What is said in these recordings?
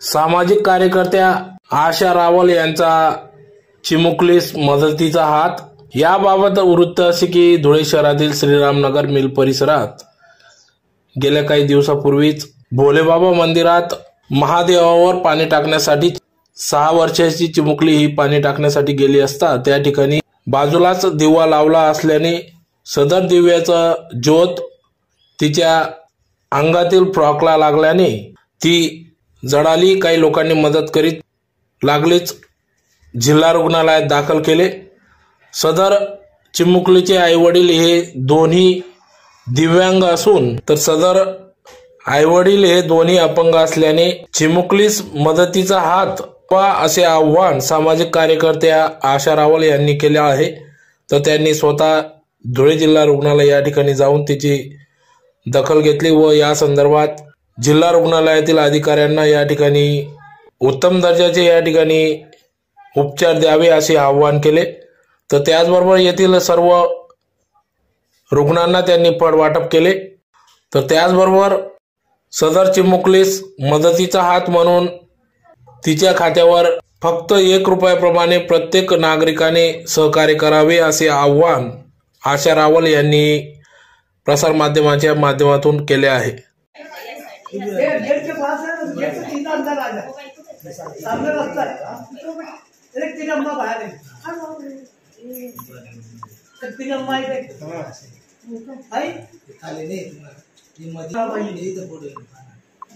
सामाजिक कार्यकर्त्या आशा रावल यांचा चिमुकलीस मदतीचा हात. याबाबत वृत्त असे की धुळे शहरातील श्रीरामनगर मिल परिसरात गेल्या काही दिवसापूर्वीच भोलेबाबा मंदिरात महादेवावर पाणी टाकण्यासाठी सहा वर्षाची चिमुकली ही पाणी टाकण्यासाठी गेली असता त्या ठिकाणी बाजूलाच दिवा लावला असल्याने सदर दिव्याचा ज्योत तिच्या अंगातील फ्रॉकला लागल्याने ती जडाली काही लोकांनी मदत करीत लागलीच जिल्हा रुग्णालयात दाखल केले. सदर चिमुकलीचे आईवडील हे दोन्ही दिव्यांग असून तर सदर आईवडील हे दोन्ही अपंग असल्याने चिमुकलीस मदतीचा हात पा असे आव्हान सामाजिक कार्यकर्त्या आशा रावल यांनी केले आहे. तर त्यांनी स्वतः धुळे जिल्हा रुग्णालय या ठिकाणी जाऊन तिची दखल घेतली व या संदर्भात जिल्हा रुग्णालयातील अधिकाऱ्यांना या ठिकाणी उत्तम दर्जाचे या ठिकाणी उपचार द्यावे असे आवाहन केले. तर त्याचबरोबर येथील सर्व रुग्णांना त्यांनी फळ वाटप केले. तर त्याचबरोबर सदर चिमुकलीस मदतीचा हात म्हणून तिच्या खात्यावर फक्त एक रुपयाप्रमाणे प्रत्येक नागरिकाने सहकार्य करावे असे आव्हान आशा रावल यांनी प्रसारमाध्यमाच्या माध्यमातून केले आहे. गेट गेट के पास है उस गेट से सीधा अंदर आ जाए सामने रास्ता है एक तीन अम्मा बाहर है एक तीन अम्मा है देख भाई खाली नाही ही मध्ये इथं पुढे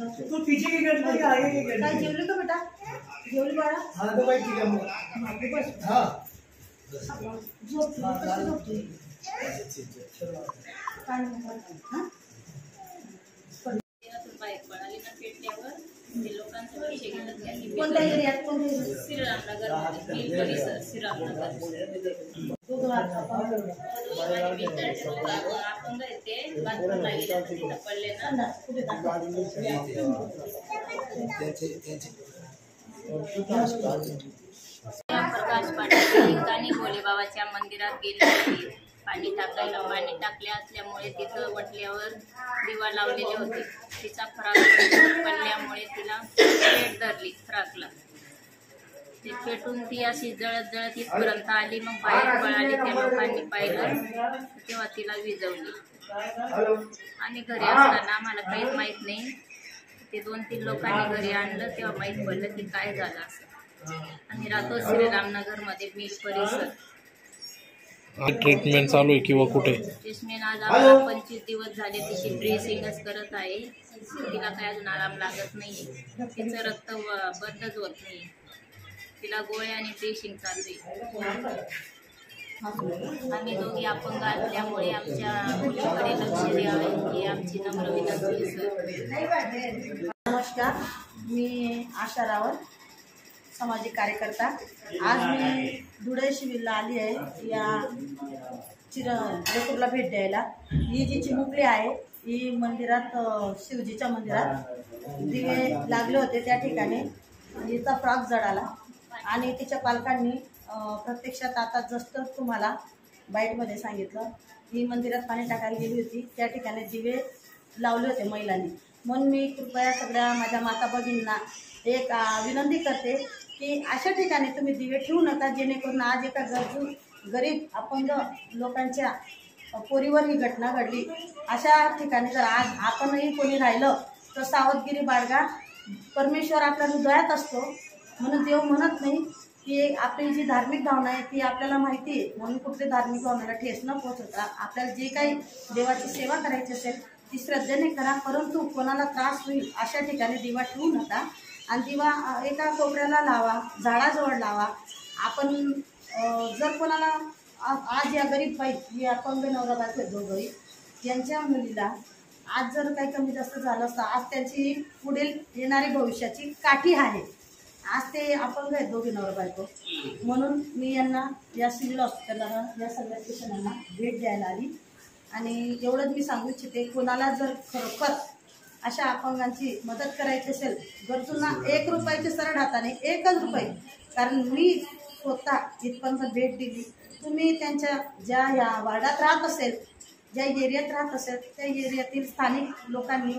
तू पीछे के गेट में आगे के गेट में जेवली का बेटा जेवली बाळा हाँ तो भाई ठीक है अम्मा बापरे बस हाँ काय म्हणतात हा बाहेर पळाली ना पेटल्यावर ते लोकांचे पैसे घेतात त्यांनी कोणत्या एरियात? कोणत्या एरियात? श्रीरामनगर परिसर श्रीरामनगर आपण पडले ना प्रकाश पाटील आणि भोलेबाबाच्या मंदिरात गेले पाणी टाकायला पाणी टाकले असल्यामुळे तिथं वटल्यावर दिवा लावलेले होते. तिचा फ्राक पडल्यामुळे तिला पेट धरली फ्राकला ते पेटून ती अशी जळत जळत इथपर्यंत आली मग बाहेर पळाली त्या लोकांनी पाहिलं तेव्हा तिला विजवली. आणि घरी असताना आम्हाला काहीच माहीत नाही. ते दोन तीन लोकांनी घरी आणलं तेव्हा माहीत पडलं की काय झालं असं. आणि राहतो श्रीरामनगरमध्ये बीच परिसर ट्रीटमेंट चालू आहे किंवा कुठे? ट्रीटमेंट आज आम्हाला पंचवीस दिवस झाले तिची ड्रेसिंगच करत आहे. तिला काय अजून आराम लागत नाही. तिचं रक्त बंदच होत नाही. तिला गोळ्या आणि ड्रेसिंग चालू आहे. आम्ही दोघी अपंग असल्यामुळे आमच्या मुलीकडे लक्ष द्यावे ही आमची नम्र विनंती सर नमस्कार. मी आशा रावत सामाजिक कार्यकर्ता. आज मी धुळे शिबिरला आली आहे. या चिर जयपूरला भेट द्यायला. ही जी चिमुकली आहे ही मंदिरात शिवजीच्या मंदिरात दिवे लागले होते त्या ठिकाणी. हिचा फ्रॉक जडाला आणि तिच्या पालकांनी प्रत्यक्षात आता जस्ट तुम्हाला बाईटमध्ये सांगितलं. ही मंदिरात पाणी टाकायला गेली होती. त्या ठिकाणी दिवे लावले होते महिलांनी. म्हणून मी कृपया सगळ्या माझ्या माता भगिनींना एक विनंती करते की अशा ठिकाणी तुम्ही दिवे ठेवू नका जेणेकरून आज एका गरजू गरीब अपंग लोकांच्या पोरीवर ही घटना घडली. अशा ठिकाणी जर आज आपणही कोणी राहिलं तर सावधगिरी बाळगा. परमेश्वर आपल्या हृदयात असतो. म्हणून देव म्हणत नाही की आपली जी धार्मिक भावना आहे ती आपल्याला माहिती आहे. म्हणून कुठली धार्मिक भावनेला ठेस न पोहोचवता आपल्याला जे काही देवाची सेवा करायची असेल ती श्रद्धेने करा. परंतु कोणाला त्रास होईल अशा ठिकाणी दिवा ठेवू नका. आणि दिवा एका कोपऱ्याला लावा झाडाजवळ लावा. आपण जर कोणाला आज या गरीब बाई या अपंग नवरा बायको आहेत यांच्या मुलीला आज जर काही कमी जास्त झालं असतं आज त्यांची पुढील येणारी भविष्याची काठी आहे. आज ते अपंग आहेत दोघे नवरा बायको म्हणून मी यांना या सिव्हिल हॉस्पिटलला या सगळ्या पेशंटांना भेट द्यायला आली. आणि एवढंच मी सांगू इच्छिते कोणाला जर खरोखर अशा अपंगांची मदत करायची असेल गरजूंना एक रुपयाची सरळ हाताने एकच रुपये. कारण मी स्वतः इथपर्यंत भेट दिली. तुम्ही त्यांच्या ज्या या वार्डात राहत असेल ज्या एरियात राहत असेल त्या एरियातील स्थानिक लोकांनी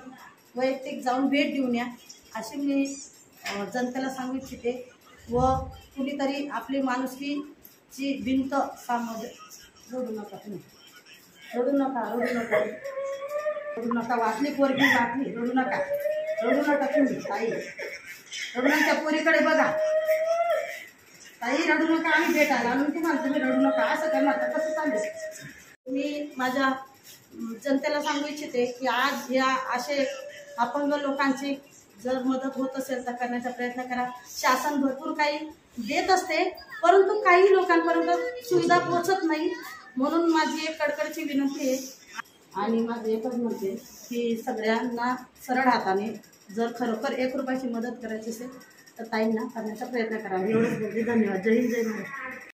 वैयक्तिक जाऊन भेट देऊन या. अशी मी जनतेला सांगू इच्छिते व कुणीतरी आपली माणुसकीची भिंत सामोरे रडू नका तुम्ही. रडू नका रडू नका. रडू नका वाचली पोरगी वाचली रडू नका. रडू नका तुम्ही ताई. रडू नका पोरीकडे बघा. ताई रडू नका आम्ही भेटायला आम्ही तुम्हाला तुम्ही रडू नका. असं करणार तर कसं चालेल? मी माझ्या जनतेला सांगू इच्छिते की आज या असे अपंग लोकांची जर मदत होत असेल तर करण्याचा प्रयत्न करा. शासन भरपूर काही देत असते परंतु काही लोकांपर्यंत सुविधा पोहोचत नाही. म्हणून माझी एक कडकडची विनंती आहे आणि माझं एकच म्हणते की सगळ्यांना सरळ हाताने जर खरोखर एक रुपयाची मदत करायची असेल तर ताईंना करण्याचा प्रयत्न करा. एवढंच बोलते. धन्यवाद. जय हिंद जय महाराष्ट्र.